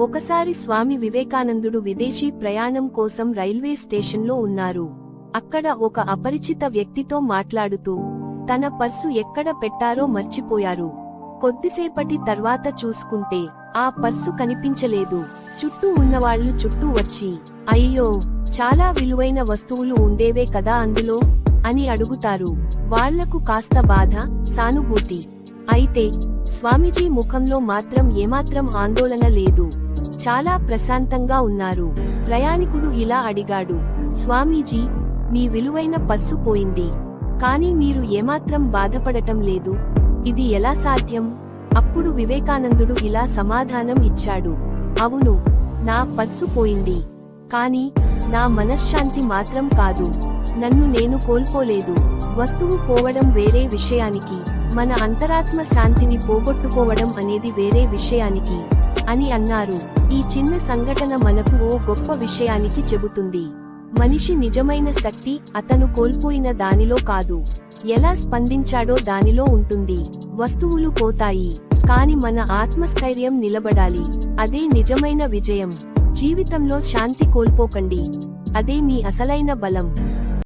ఒకసారి స్వామి వివేకానందుడు విదేశీ ప్రయాణం కోసం రైల్వే స్టేషన్లో ఉన్నారు. అక్కడ ఒక అపరిచిత వ్యక్తితో మాట్లాడుతూ తన పర్సు ఎక్కడ పెట్టారో మర్చిపోయారు. కొద్దిసేపటి తర్వాత చూసుకుంటే ఆ పర్సు కనిపించలేదు. చుట్టూ ఉన్నవాళ్ళు చుట్టూ వచ్చి అయ్యో చాలా విలువైన వస్తువులు ఉండేవే కదా అందులో? అని అడుగుతారు. వాళ్ళకు కాస్త బాధ సానుభూతి. అయితే స్వామీజీ ముఖంలో మాత్రం ఏమాత్రం ఆందోళన లేదు. చాలా ప్రశాంతంగా ఉన్నారు. ప్రయాణికుడు ఇలా అడిగాడు స్వామీజీ మీ విలువైన పర్సు పోయింది. కానీ మీరు ఏమాత్రం బాధపడటం లేదు. ఇది ఎలా సాధ్యం? అప్పుడు వివేకానందుడు ఇలా సమాధానం ఇచ్చాడు అవును నా పర్సు పోయింది. కానీ నా మనశ్శాంతి మాత్రం కాదు. నన్ను నేను కోల్పోలేదు. వస్తువు పోవడం వేరే విషయానికి మన అంతరాత్మ శాంతిని పోగొట్టుకోవడం అనేది వేరే విషయానికి అని అన్నారు. ఈ చిన్న సంఘటన మనకు ఓ గొప్ప విషయానికి చెబుతుంది. మనిషి నిజమైన శక్తి అతను కోల్పోయిన దానిలో కాదు. ఎలా స్పందించాడో దానిలో ఉంటుంది. వస్తువులు పోతాయి కాని మన ఆత్మస్థైర్యం నిలబడాలి. అదే నిజమైన విజయం. జీవితంలో శాంతి కోల్పోకండి. అదే మీ అసలైన బలం.